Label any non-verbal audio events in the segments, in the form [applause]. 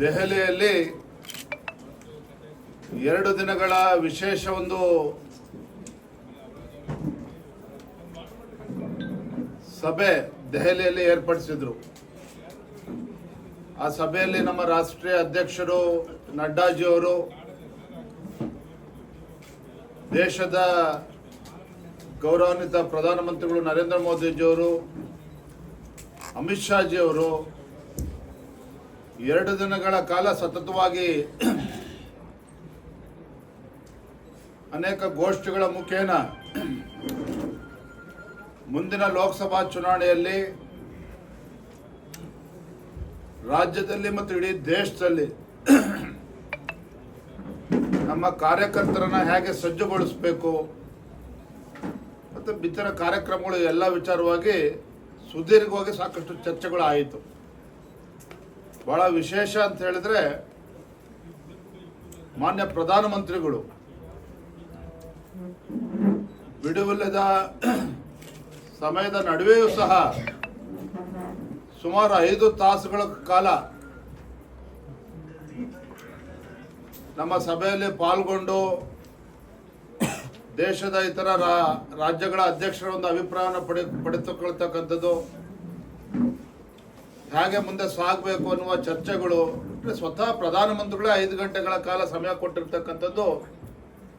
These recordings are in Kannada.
ದೆಹಲಿಯಲ್ಲಿ ಎರಡು ದಿನಗಳ ವಿಶೇಷ ಒಂದು ಸಭೆ ದೆಹಲಿಯಲ್ಲಿ ಏರ್ಪಡಿಸಿದ್ರು. ಆ ಸಭೆಯಲ್ಲಿ ನಮ್ಮ ರಾಷ್ಟ್ರೀಯ ಅಧ್ಯಕ್ಷರು ನಡ್ಡಾಜಿಯವರು ದೇಶದ ಗೌರವಾನ್ವಿತ ಪ್ರಧಾನಮಂತ್ರಿಗಳು ನರೇಂದ್ರ ಮೋದಿಜಿಯವರು ಅಮಿತ್ ಶಾಜಿಯವರು ಎರಡು ದಿನಗಳ ಕಾಲ ಸತತವಾಗಿ ಅನೇಕ ಗೋಷ್ಠಿಗಳ ಮುಖೇನ ಮುಂದಿನ ಲೋಕಸಭಾ ಚುನಾವಣೆಯಲ್ಲಿ ರಾಜ್ಯದಲ್ಲಿ ಮತ್ತು ಇಡೀ ದೇಶದಲ್ಲಿ ನಮ್ಮ ಕಾರ್ಯಕರ್ತರನ್ನ ಹೇಗೆ ಸಜ್ಜುಗೊಳಿಸಬೇಕು ಮತ್ತು ಇತರ ಕಾರ್ಯಕ್ರಮಗಳು ಎಲ್ಲ ವಿಚಾರವಾಗಿ ಸುದೀರ್ಘವಾಗಿ ಸಾಕಷ್ಟು ಚರ್ಚೆಗಳು ಆಯಿತು ಬಹಳ ವಿಶೇಷ ಅಂತ ಹೇಳಿದ್ರೆ ಮಾನ್ಯ ಪ್ರಧಾನಮಂತ್ರಿಗಳು, ಬಿಡುವಿಲ್ಲದ ಸಮಯದ ನಡುವೆಯೂ ಸಹ ಸುಮಾರು ಐದು ತಾಸುಗಳ ಕಾಲ ನಮ್ಮ ಸಭೆಯಲ್ಲಿ ಪಾಲ್ಗೊಂಡು ದೇಶದ ಇತರ ರಾಜ್ಯಗಳ ಅಧ್ಯಕ್ಷರ ಒಂದು ಅಭಿಪ್ರಾಯವನ್ನು ಪಡೆ, ಪಡೆದುಕೊಳ್ತಕ್ಕಂಥದ್ದು. ಹೇಗೆ ಮುಂದೆ ಸಾಗಬೇಕು ಅನ್ನುವ ಚರ್ಚೆಗಳು ಸ್ವತಃ ಪ್ರಧಾನಮಂತ್ರಿಗಳೇ ಐದು ಗಂಟೆಗಳ ಕಾಲ ಸಮಯ ಕೊಟ್ಟಿರ್ತಕ್ಕಂಥದ್ದು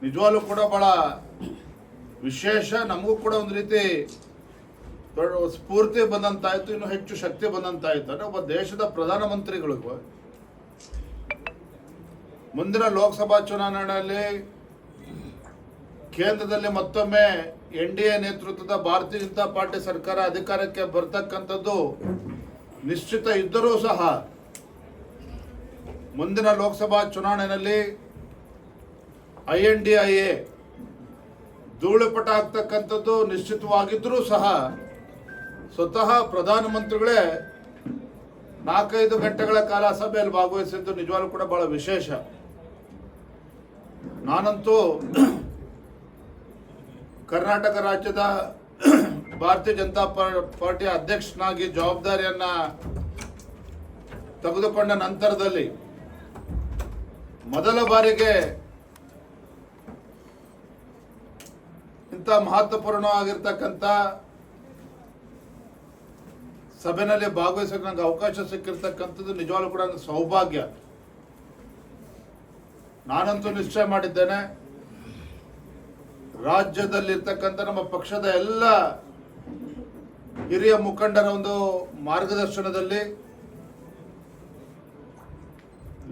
ನಿಜವಾಗ್ಲೂ ಕೂಡ ಬಹಳ ವಿಶೇಷ. ನಮಗೂ ಕೂಡ ಒಂದು ರೀತಿ ಸ್ಫೂರ್ತಿ ಬಂದಂತಾಯ್ತು, ಇನ್ನು ಹೆಚ್ಚು ಶಕ್ತಿ ಬಂದಂತಾಯ್ತು. ಅಂದ್ರೆ ಒಬ್ಬ ದೇಶದ ಪ್ರಧಾನಮಂತ್ರಿಗಳಿಗೂ ಮುಂದಿನ ಲೋಕಸಭಾ ಚುನಾವಣೆಯಲ್ಲಿ ಕೇಂದ್ರದಲ್ಲಿ ಮತ್ತೊಮ್ಮೆ ಎನ್ ಡಿ ಎ ನೇತೃತ್ವದ ಭಾರತೀಯ ಜನತಾ ಪಾರ್ಟಿ ಸರ್ಕಾರ ಅಧಿಕಾರಕ್ಕೆ ಬರ್ತಕ್ಕಂಥದ್ದು ನಿಶ್ಚಿತ ಇದ್ದರೂ ಸಹ ಮುಂದಿನ ಲೋಕಸಭಾ ಚುನಾವಣೆಯಲ್ಲಿ I N D I A ಧೂಳುಪಟ ಆಗ್ತಕ್ಕಂಥದ್ದು ನಿಶ್ಚಿತವಾಗಿದ್ದರೂ ಸಹ ಸ್ವತಃ ಪ್ರಧಾನಮಂತ್ರಿಗಳೇ ನಾಲ್ಕೈದು ಗಂಟೆಗಳ ಕಾಲ ಸಭೆಯಲ್ಲಿ ಭಾಗವಹಿಸಿದ್ದು ನಿಜವಾಗ್ಲೂ ಕೂಡ ಬಹಳ ವಿಶೇಷ. ನಾನಂತೂ ಕರ್ನಾಟಕ ರಾಜ್ಯದ ಭಾರತೀಯ ಜನತಾ ಪಾ- ಪಾರ್ಟಿಯ ಅಧ್ಯಕ್ಷನಾಗಿ ಜವಾಬ್ದಾರಿಯನ್ನ ತೆಗೆದುಕೊಂಡ ನಂತರದಲ್ಲಿ ಮೊದಲ ಬಾರಿಗೆ ಇಂಥ ಮಹತ್ವಪೂರ್ಣವಾಗಿರ್ತಕ್ಕಂಥ ಸಭೆಯಲ್ಲಿ ಭಾಗವಹಿಸೋಕೆ ನಂಗೆ ಅವಕಾಶ ಸಿಕ್ಕಿರ್ತಕ್ಕಂಥದ್ದು ನಿಜವಾಗ್ಲೂ ಕೂಡ ನನ್ನ ಸೌಭಾಗ್ಯ. ನಾನಂತೂ ನಿಶ್ಚಯ ಮಾಡಿದ್ದೇನೆ, ರಾಜ್ಯದಲ್ಲಿರ್ತಕ್ಕಂಥ ನಮ್ಮ ಪಕ್ಷದ ಎಲ್ಲ ಹಿರಿಯ ಮುಖಂಡರ ಒಂದು ಮಾರ್ಗದರ್ಶನದಲ್ಲಿ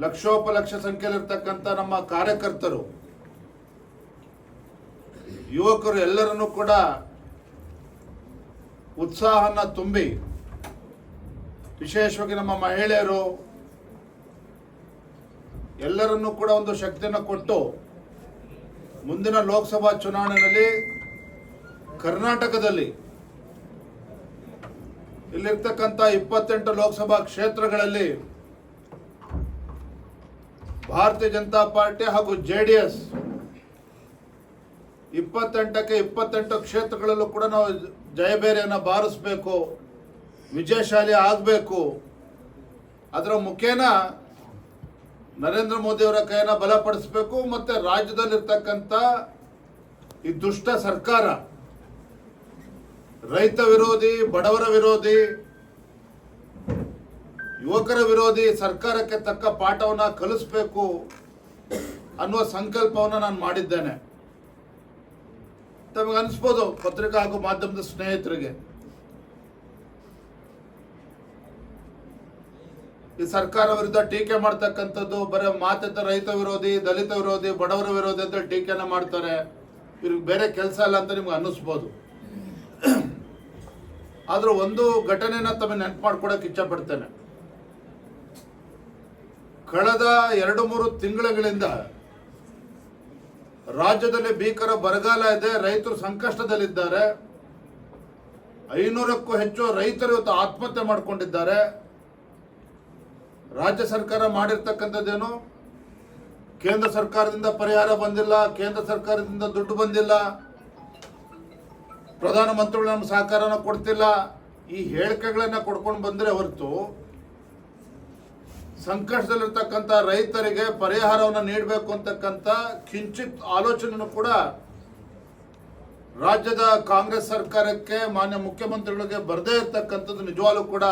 ಲಕ್ಷೋಪಲಕ್ಷ ಸಂಖ್ಯೆಯಲ್ಲಿರ್ತಕ್ಕಂಥ ನಮ್ಮ ಕಾರ್ಯಕರ್ತರು, ಯುವಕರು ಎಲ್ಲರನ್ನೂ ಕೂಡ ಉತ್ಸಾಹನ ತುಂಬಿ, ವಿಶೇಷವಾಗಿ ನಮ್ಮ ಮಹಿಳೆಯರು ಎಲ್ಲರನ್ನೂ ಕೂಡ ಒಂದು ಶಕ್ತಿಯನ್ನು ಕೊಟ್ಟು ಮುಂದಿನ ಲೋಕಸಭಾ ಚುನಾವಣೆಯಲ್ಲಿ ಕರ್ನಾಟಕದಲ್ಲಿ ಇಲ್ಲಿರ್ತಕ್ಕಂಥ ಇಪ್ಪತ್ತೆಂಟು ಲೋಕಸಭಾ ಕ್ಷೇತ್ರಗಳಲ್ಲಿ ಭಾರತೀಯ ಜನತಾ ಪಾರ್ಟಿ ಹಾಗೂ ಜೆ ಡಿ ಎಸ್ ಇಪ್ಪತ್ತೆಂಟಕ್ಕೆ ಇಪ್ಪತ್ತೆಂಟು ಕ್ಷೇತ್ರಗಳಲ್ಲೂ ಕೂಡ ನಾವು ಜಯಬೇರಿಯನ್ನು ಬಾರಿಸಬೇಕು, ವಿಜಯಶಾಲಿ ಆಗಬೇಕು. ಅದರ ಮುಖೇನ ನರೇಂದ್ರ ಮೋದಿಯವರ ಕೈಯನ್ನು ಬಲಪಡಿಸಬೇಕು, ಮತ್ತು ರಾಜ್ಯದಲ್ಲಿರ್ತಕ್ಕಂಥ ಈ ದುಷ್ಟ ಸರ್ಕಾರ ರೈತ ವಿರೋಧಿ, ಬಡವರ ವಿರೋಧಿ, ಯುವಕರ ವಿರೋಧಿ ಸರ್ಕಾರಕ್ಕೆ ತಕ್ಕ ಪಾಠವನ್ನ ಕಲಿಸ್ಬೇಕು ಅನ್ನುವ ಸಂಕಲ್ಪವನ್ನು ನಾನು ಮಾಡಿದ್ದೇನೆ. ತಮಗೆ ಅನಿಸ್ಬೋದು ಪತ್ರಿಕಾ ಹಾಗೂ ಮಾಧ್ಯಮದ ಸ್ನೇಹಿತರಿಗೆ. ಈ ಸರ್ಕಾರ ವಿರುದ್ಧ ಟೀಕೆ ಮಾಡ್ತಕ್ಕಂಥದ್ದು ಬರೀ ಮಾತೆತ್ತ ರೈತ ವಿರೋಧಿ, ದಲಿತ ವಿರೋಧಿ, ಬಡವರ ವಿರೋಧಿ ಅಂತ ಟೀಕೆನ ಮಾಡ್ತಾರೆ. ಇವ್ರಿಗೆ ಬೇರೆ ಕೆಲಸ ಇಲ್ಲ ಅಂತ ನಿಮ್ಗೆ ಅನ್ನಿಸ್ಬೋದು ಆದ್ರೂ ಒಂದು ಘಟನೆನ ತಮಗೆ ನೆನಪು ಮಾಡ್ಕೊಡಕ್ಕೆ ಇಚ್ಛಪಡ್ತೇನೆ. ಕಳೆದ ಎರಡು ಮೂರು ತಿಂಗಳುಗಳಿಂದ ರಾಜ್ಯದಲ್ಲಿ ಭೀಕರ ಬರಗಾಲ ಇದೆ, ರೈತರು ಸಂಕಷ್ಟದಲ್ಲಿದ್ದಾರೆ. ಐನೂರಕ್ಕೂ ಹೆಚ್ಚು ರೈತರು ಇವತ್ತು ಆತ್ಮಹತ್ಯೆ ಮಾಡಿಕೊಂಡಿದ್ದಾರೆ. ರಾಜ್ಯ ಸರ್ಕಾರ ಮಾಡಿರ್ತಕ್ಕಂಥದ್ದೇನು? ಕೇಂದ್ರ ಸರ್ಕಾರದಿಂದ ಪರಿಹಾರ ಬಂದಿಲ್ಲ, ಕೇಂದ್ರ ಸರ್ಕಾರದಿಂದ ದುಡ್ಡು ಬಂದಿಲ್ಲ. ಪ್ರಧಾನಮಂತ್ರಿಗಳು ನಮ್ಮ ಸಹಕಾರನ ಕೊಡ್ತಿಲ್ಲ. ಈ ಹೇಳಿಕೆಗಳನ್ನು ಕೊಡ್ಕೊಂಡು ಬಂದ್ರೆ ಹೊರತು ಸಂಕಷ್ಟದಲ್ಲಿರ್ತಕ್ಕಂಥ ರೈತರಿಗೆ ಪರಿಹಾರವನ್ನು ನೀಡಬೇಕು ಅಂತಕ್ಕಂಥ ಕಿಂಚಿತ್ ಆಲೋಚನೆನೂ ಕೂಡ ರಾಜ್ಯದ ಕಾಂಗ್ರೆಸ್ ಸರ್ಕಾರಕ್ಕೆ, ಮಾನ್ಯ ಮುಖ್ಯಮಂತ್ರಿಗಳಿಗೆ ಬರದೇ ಇರತಕ್ಕಂಥದ್ದು ನಿಜವಾಗ್ಲೂ ಕೂಡ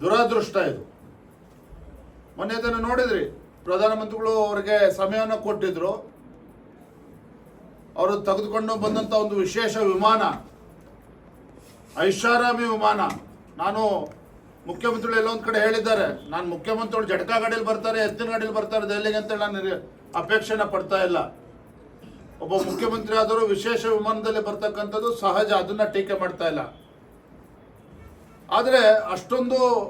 ದುರದೃಷ್ಟ ಇದು. ಮೊನ್ನೆ ಇದನ್ನು ನೋಡಿದ್ರಿ. ಪ್ರಧಾನಮಂತ್ರಿಗಳು ಅವರಿಗೆ ಸಮಯವನ್ನು ಕೊಟ್ಟಿದ್ರು. ಅವರು ತೆಗೆದುಕೊಂಡು ಬಂದಂಥ ಒಂದು ವಿಶೇಷ ವಿಮಾನ, ಐಷಾರಾಮಿ ವಿಮಾನ. ನಾನು ಮುಖ್ಯಮಂತ್ರಿಗಳು ಎಲ್ಲೊಂದು ಕಡೆ ಹೇಳಿದ್ದಾರೆ. ನಾನು ಮುಖ್ಯಮಂತ್ರಿಗಳು ಜಟಕಾ ಗಾಡಿಯಲ್ಲಿ ಬರ್ತಾರೆ ಎತ್ತಿನ ಗಾಡಿಯಲ್ಲಿ ಬರ್ತಾರೆ, ದೆಹಲಿಗೆ ಅಂತೇಳಿ ನಾನು ಅಪೇಕ್ಷೆನ ಪಡ್ತಾ ಇಲ್ಲ. ಒಬ್ಬ ಮುಖ್ಯಮಂತ್ರಿ ಆದರೂ ವಿಶೇಷ ವಿಮಾನದಲ್ಲಿ ಬರ್ತಕ್ಕಂಥದ್ದು ಸಹಜ, ಅದನ್ನ ಟೀಕೆ ಮಾಡ್ತಾ ಇಲ್ಲ. ಆದರೆ ಅಷ್ಟೊಂದು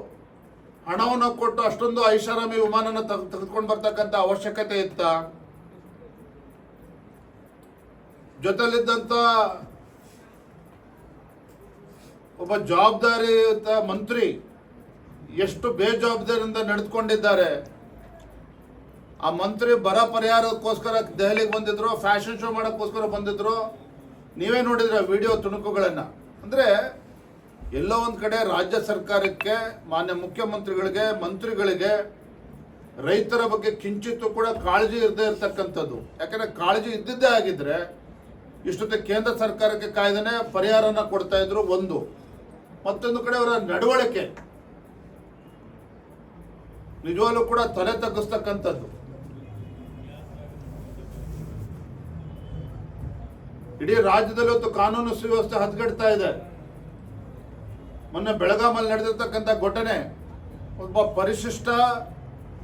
ಹಣವನ್ನು ಕೊಟ್ಟು ಅಷ್ಟೊಂದು ಐಷಾರಾಮಿ ವಿಮಾನನ ತೆಗ್- ತೆಗೆದುಕೊಂಡು ಬರ್ತಕ್ಕಂಥ ಅವಶ್ಯಕತೆ ಇತ್ತ? ಜೊತೆಲಿದ್ದಂಥ ಒಬ್ಬ ಜವಾಬ್ದಾರಿಯುತ ಮಂತ್ರಿ ಎಷ್ಟು ಬೇಜವಾಬ್ದಾರಿಯಿಂದ ನಡೆದುಕೊಂಡಿದ್ದಾರೆ. ಆ ಮಂತ್ರಿ ಬರ ಪರಿಹಾರಕ್ಕೋಸ್ಕರ ದೆಹಲಿಗೆ ಬಂದಿದ್ರು ಫ್ಯಾಷನ್ ಶೋ ಮಾಡೋಕ್ಕೋಸ್ಕರ ಬಂದಿದ್ರು. ನೀವೇ ನೋಡಿದ್ರೆ ವಿಡಿಯೋ ತುಣುಕುಗಳನ್ನು. ಅಂದರೆ ಎಲ್ಲೋ ಒಂದು ಕಡೆ ರಾಜ್ಯ ಸರ್ಕಾರಕ್ಕೆ, ಮಾನ್ಯ ಮುಖ್ಯಮಂತ್ರಿಗಳಿಗೆ, ಮಂತ್ರಿಗಳಿಗೆ ರೈತರ ಬಗ್ಗೆ ಕಿಂಚಿತ್ತು ಕೂಡ ಕಾಳಜಿ ಇರದೇ ಇರತಕ್ಕಂಥದ್ದು. ಯಾಕಂದರೆ ಕಾಳಜಿ ಇದ್ದಿದ್ದೇ ಆಗಿದ್ರೆ ಇಷ್ಟೊತ್ತಿಗೆ ಕೇಂದ್ರ ಸರ್ಕಾರಕ್ಕೆ ಕಾಯ್ದೆನೆ ಪರಿಹಾರನ ಕೊಡ್ತಾ ಇದ್ರು ಒಂದು. ಮತ್ತೊಂದು ಕಡೆ ಅವರ ನಡವಳಿಕೆ. ನಿಜವಾಗ್ಲೂ ಕೂಡ ತಲೆ ತಗ್ಗಿಸ್ತಕ್ಕಂಥದ್ದು. ಇಡೀ ರಾಜ್ಯದಲ್ಲಿ ಒಂದು ಕಾನೂನು ಸುವ್ಯವಸ್ಥೆ ಹದಗೆಡ್ತಾ ಇದೆ. ಮೊನ್ನೆ ಬೆಳಗಾಮಲ್ಲಿ ನಡೆದಿರ್ತಕ್ಕಂಥ ಘಟನೆ, ಒಬ್ಬ ಪರಿಶಿಷ್ಟ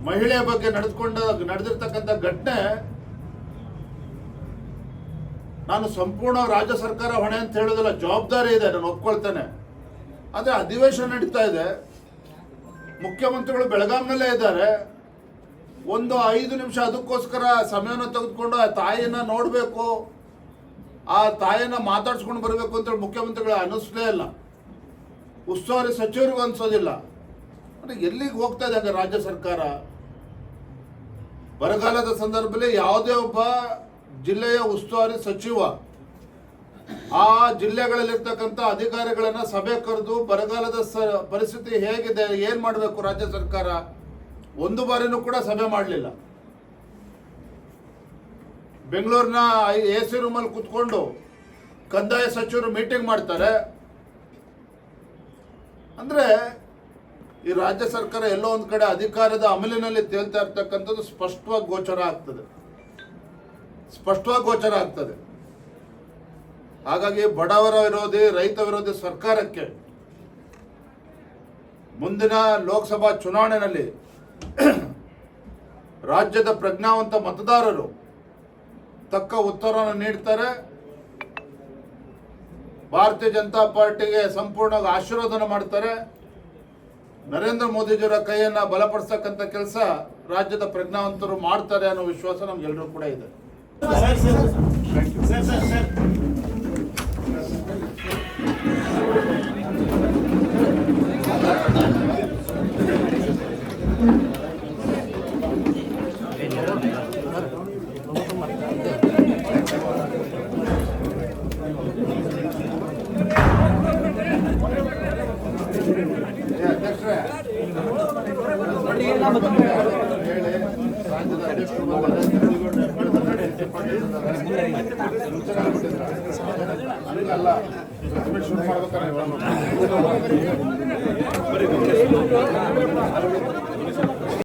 ಮಹಿಳೆಯ ಬಗ್ಗೆ ನಡೆದುಕೊಂಡ, ನಡೆದಿರ್ತಕ್ಕಂಥ ಘಟನೆ ನಾನು ಸಂಪೂರ್ಣ ರಾಜ್ಯ ಸರ್ಕಾರ ಹೊಣೆ ಅಂತ ಹೇಳೋದಿಲ್ಲ, ಜವಾಬ್ದಾರಿ ಇದೆ, ನಾನು ಒಪ್ಕೊಳ್ತೇನೆ. ಆದರೆ ಅಧಿವೇಶನ ನಡೀತಾ ಇದೆ. ಮುಖ್ಯಮಂತ್ರಿಗಳು ಬೆಳಗಾಂನಲ್ಲೇ ಇದ್ದಾರೆ. ಒಂದು ಐದು ನಿಮಿಷ ಅದಕ್ಕೋಸ್ಕರ ಸಮಯವನ್ನು ತೆಗೆದುಕೊಂಡು ಆ ತಾಯಿನ ನೋಡಬೇಕು. ಆ ತಾಯಿನ ಮಾತಾಡ್ಸ್ಕೊಂಡು ಬರಬೇಕು ಅಂತೇಳಿ ಮುಖ್ಯಮಂತ್ರಿಗಳು ಅನ್ನಿಸ್ಲೇ ಇಲ್ಲ. ಉಸ್ತುವಾರಿ ಸಚಿವರಿಗೂ ಅನಿಸೋದಿಲ್ಲ. ಅಂದರೆ ಎಲ್ಲಿಗೆ ಹೋಗ್ತಾ ಇದೆ ರಾಜ್ಯ ಸರ್ಕಾರ? ಬರಗಾಲದ ಸಂದರ್ಭದಲ್ಲಿ ಯಾವುದೇ ಒಬ್ಬ ಜಿಲ್ಲೆಯ ಉಸ್ತುವಾರಿ ಸಚಿವ, ಆ ಜಿಲ್ಲೆಗಳಲ್ಲಿರ್ತಕ್ಕಂಥ ಅಧಿಕಾರಿಗಳನ್ನ ಸಭೆ ಕರೆದು ಬರಗಾಲದ ಪರಿಸ್ಥಿತಿ ಹೇಗಿದೆ, ಏನು ಮಾಡಬೇಕು ರಾಜ್ಯ ಸರ್ಕಾರ? ಒಂದು ಬಾರಿನೂ ಕೂಡ ಸಭೆ ಮಾಡಲಿಲ್ಲ. ಬೆಂಗಳೂರಿನ ಎ ಸಿ ರೂಮಲ್ಲಿ ಕುತ್ಕೊಂಡು ಕಂದಾಯ ಸಚಿವರು ಮೀಟಿಂಗ್ ಮಾಡ್ತಾರೆ. ಅಂದರೆ ಈ ರಾಜ್ಯ ಸರ್ಕಾರ ಎಲ್ಲೋ ಒಂದು ಕಡೆ ಅಧಿಕಾರದ ಅಮಲಿನಲ್ಲಿ ತೇಲ್ತಾ ಇರ್ತಕ್ಕಂಥದ್ದು ಸ್ಪಷ್ಟವಾಗಿ ಗೋಚರ ಆಗ್ತದೆ. ಸ್ಪಷ್ಟವಾಗಿ ಗೋಚರ ಆಗ್ತದೆ. ಹಾಗಾಗಿ ಬಡವರ ವಿರೋಧಿ, ರೈತ ವಿರೋಧಿ ಸರ್ಕಾರಕ್ಕೆ ಮುಂದಿನ ಲೋಕಸಭಾ ಚುನಾವಣೆಯಲ್ಲಿ [clears throat] ರಾಜ್ಯದ ಪ್ರಜ್ಞಾವಂತ ಮತದಾರರು ತಕ್ಕ ಉತ್ತರವನ್ನು ನೀಡ್ತಾರೆ. ಭಾರತೀಯ ಜನತಾ ಪಾರ್ಟಿಗೆ ಸಂಪೂರ್ಣವಾಗಿ ಆಶೀರ್ವಾದನ ಮಾಡ್ತಾರೆ. ನರೇಂದ್ರ ಮೋದಿಜಿಯವರ ಕೈಯನ್ನು ಬಲಪಡಿಸ್ತಕ್ಕಂಥ ಕೆಲಸ ರಾಜ್ಯದ ಪ್ರಜ್ಞಾವಂತರು ಮಾಡ್ತಾರೆ ಅನ್ನೋ ವಿಶ್ವಾಸ ನಮ್ಗೆಲ್ಲರೂ ಕೂಡ ಇದೆ. Sir sir sir sir sir ಏ, ಅಧ್ಯಕ್ಷರೇ. ಹೇಳಿ, ರಾಜ್ಯದ ಅಧ್ಯಕ್ಷರು ಶುರು